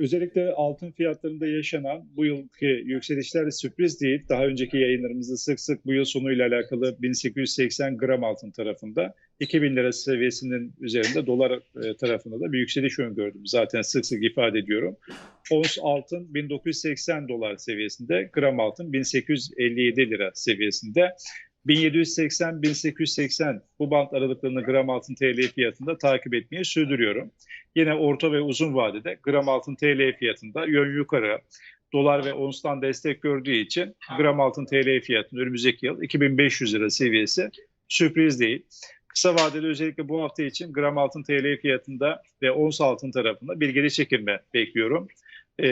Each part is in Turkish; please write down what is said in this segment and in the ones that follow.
Özellikle altın fiyatlarında yaşanan bu yılki yükselişler sürpriz değil. Daha önceki yayınlarımızda sık sık bu yıl sonuyla alakalı 1880 gram altın tarafında 2000 lira seviyesinin üzerinde dolar e, tarafında da bir yükseliş öngördüm. Zaten sık sık ifade ediyorum. Ons altın 1980 dolar seviyesinde, gram altın 1857 lira seviyesinde. 1780-1880 bu bant aralıklarını gram altın TL fiyatında takip etmeyi sürdürüyorum. Yine orta ve uzun vadede gram altın TL fiyatında yön yukarı dolar ve onstan destek gördüğü için gram altın TL fiyatının önümüzdeki yıl 2500 lira seviyesi sürpriz değil. Kısa vadeli özellikle bu hafta için gram altın TL fiyatında ve ons altın tarafında bir geri çekilme bekliyorum. Ee,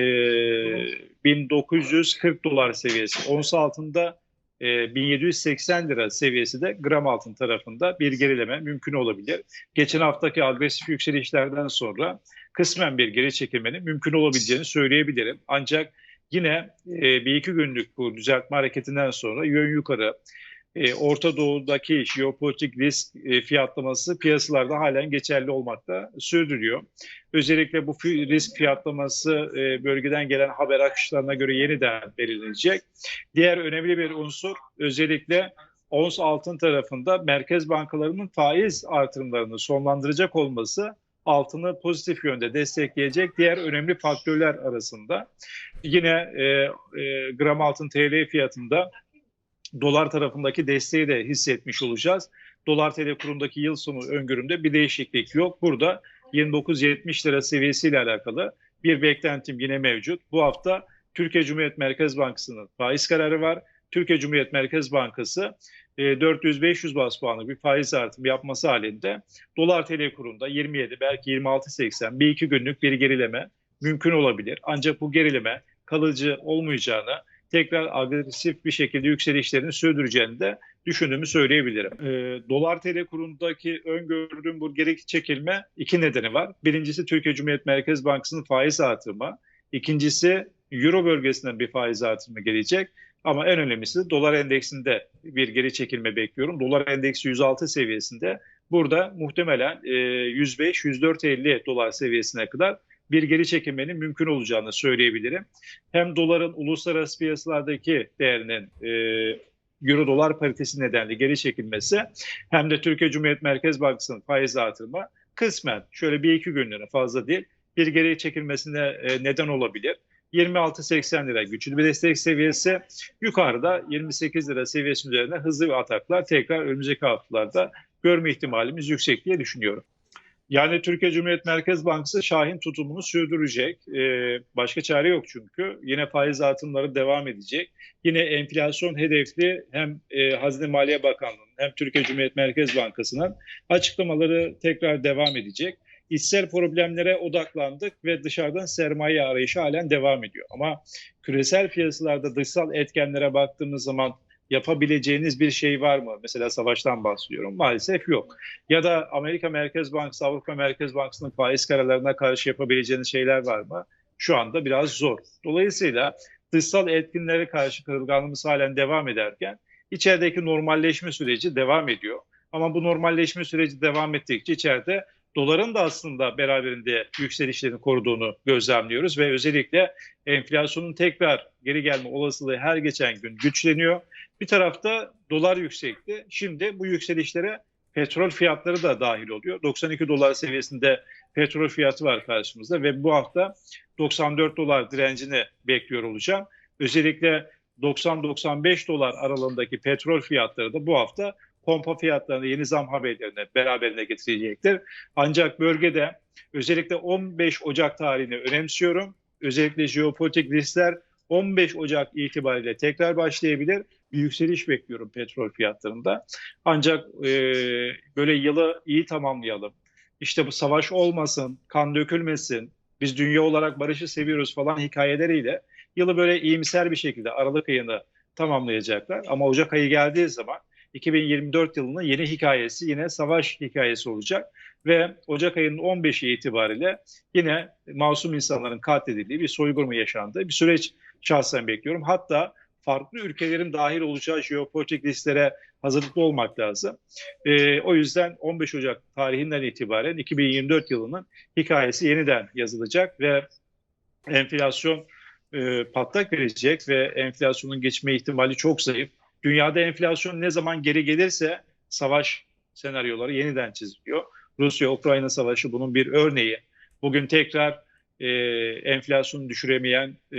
1940 dolar seviyesi ons altında e, 1780 lira seviyesi de gram altın tarafında bir gerileme mümkün olabilir. Geçen haftaki agresif yükselişlerden sonra kısmen bir geri çekilmenin mümkün olabileceğini söyleyebilirim. Ancak yine e, bir iki günlük bu düzeltme hareketinden sonra yön yukarı e, Orta Doğu'daki jeopolitik risk e, fiyatlaması piyasalarda halen geçerli olmakta sürdürüyor. Özellikle bu risk fiyatlaması e, bölgeden gelen haber akışlarına göre yeniden belirlenecek. Diğer önemli bir unsur özellikle ons altın tarafında merkez bankalarının faiz artırımlarını sonlandıracak olması altını pozitif yönde destekleyecek diğer önemli faktörler arasında. Yine e, e, gram altın TL fiyatında dolar tarafındaki desteği de hissetmiş olacağız. Dolar TL kurundaki yıl sonu öngörümde bir değişiklik yok. Burada 29.70 lira seviyesiyle alakalı bir beklentim yine mevcut. Bu hafta Türkiye Cumhuriyet Merkez Bankası'nın faiz kararı var. Türkiye Cumhuriyet Merkez Bankası 400-500 e, bas puanlık bir faiz artımı yapması halinde dolar TL kurunda 27 belki 26.80 bir iki günlük bir gerileme mümkün olabilir. Ancak bu gerileme kalıcı olmayacağını tekrar agresif bir şekilde yükselişlerini sürdüreceğini de düşündüğümü söyleyebilirim. E, dolar TL kurundaki öngördüğüm bu geri çekilme iki nedeni var. Birincisi Türkiye Cumhuriyet Merkez Bankası'nın faiz artırma. İkincisi Euro bölgesinden bir faiz artırımı gelecek. Ama en önemlisi dolar endeksinde bir geri çekilme bekliyorum. Dolar endeksi 106 seviyesinde. Burada muhtemelen 105-104.50 dolar seviyesine kadar bir geri çekilmenin mümkün olacağını söyleyebilirim. Hem doların uluslararası piyasalardaki değerinin e, euro dolar paritesi nedenli geri çekilmesi hem de Türkiye Cumhuriyet Merkez Bankası'nın faiz artırma kısmen şöyle bir iki günlüğüne fazla değil bir geri çekilmesine e, neden olabilir. 26.80 lira güçlü bir destek seviyesi. Yukarıda 28 lira seviyesi üzerine hızlı ataklar tekrar önümüzdeki haftalarda görme ihtimalimiz yüksek diye düşünüyorum. Yani Türkiye Cumhuriyet Merkez Bankası Şahin tutumunu sürdürecek. Ee, başka çare yok çünkü. Yine faiz artımları devam edecek. Yine enflasyon hedefli hem e, Hazine Maliye Bakanlığı'nın hem Türkiye Cumhuriyet Merkez Bankası'nın açıklamaları tekrar devam edecek. İçsel problemlere odaklandık ve dışarıdan sermaye arayışı halen devam ediyor. Ama küresel piyasalarda dışsal etkenlere baktığımız zaman yapabileceğiniz bir şey var mı? Mesela savaştan bahsediyorum. Maalesef yok. Ya da Amerika Merkez Bankası, Avrupa Merkez Bankası'nın faiz kararlarına karşı yapabileceğiniz şeyler var mı? Şu anda biraz zor. Dolayısıyla dışsal etkinlere karşı kırılganlığımız halen devam ederken içerideki normalleşme süreci devam ediyor. Ama bu normalleşme süreci devam ettikçe içeride doların da aslında beraberinde yükselişlerini koruduğunu gözlemliyoruz ve özellikle enflasyonun tekrar geri gelme olasılığı her geçen gün güçleniyor. Bir tarafta dolar yüksekti. Şimdi bu yükselişlere petrol fiyatları da dahil oluyor. 92 dolar seviyesinde petrol fiyatı var karşımızda ve bu hafta 94 dolar direncini bekliyor olacağım. Özellikle 90-95 dolar aralığındaki petrol fiyatları da bu hafta pompa fiyatlarını yeni zam haberlerine beraberine getirecektir. Ancak bölgede özellikle 15 Ocak tarihini önemsiyorum. Özellikle jeopolitik riskler 15 Ocak itibariyle tekrar başlayabilir. Bir yükseliş bekliyorum petrol fiyatlarında. Ancak e, böyle yılı iyi tamamlayalım. İşte bu savaş olmasın, kan dökülmesin, biz dünya olarak barışı seviyoruz falan hikayeleriyle yılı böyle iyimser bir şekilde Aralık ayını tamamlayacaklar. Ama Ocak ayı geldiği zaman 2024 yılının yeni hikayesi yine savaş hikayesi olacak ve Ocak ayının 15'i itibariyle yine masum insanların katledildiği bir soygun yaşandığı bir süreç şahsen bekliyorum. Hatta farklı ülkelerin dahil olacağı jeopolitik risklere hazırlıklı olmak lazım. E, o yüzden 15 Ocak tarihinden itibaren 2024 yılının hikayesi yeniden yazılacak ve enflasyon e, patlak verecek ve enflasyonun geçme ihtimali çok zayıf. Dünyada enflasyon ne zaman geri gelirse savaş senaryoları yeniden çiziliyor. Rusya-Ukrayna savaşı bunun bir örneği. Bugün tekrar e, enflasyonu düşüremeyen e,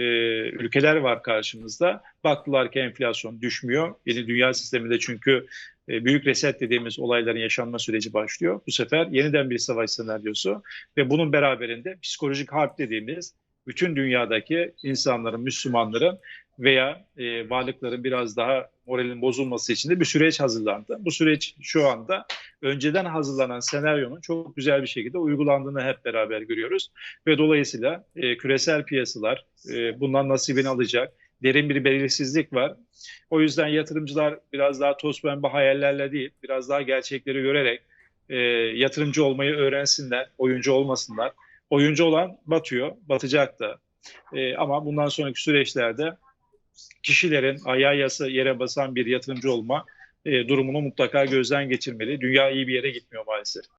ülkeler var karşımızda. Baktılar ki enflasyon düşmüyor. Yeni dünya sisteminde çünkü e, büyük reset dediğimiz olayların yaşanma süreci başlıyor. Bu sefer yeniden bir savaş senaryosu ve bunun beraberinde psikolojik harp dediğimiz bütün dünyadaki insanların, Müslümanların veya e, varlıkların biraz daha moralin bozulması için de bir süreç hazırlandı. Bu süreç şu anda önceden hazırlanan senaryonun çok güzel bir şekilde uygulandığını hep beraber görüyoruz. Ve dolayısıyla e, küresel piyasalar e, bundan nasibini alacak. Derin bir belirsizlik var. O yüzden yatırımcılar biraz daha toz pembe hayallerle değil, biraz daha gerçekleri görerek e, yatırımcı olmayı öğrensinler, oyuncu olmasınlar. Oyuncu olan batıyor, batacak da. E, ama bundan sonraki süreçlerde kişilerin ayağı yasa yere basan bir yatırımcı olma e, durumunu mutlaka gözden geçirmeli. Dünya iyi bir yere gitmiyor maalesef.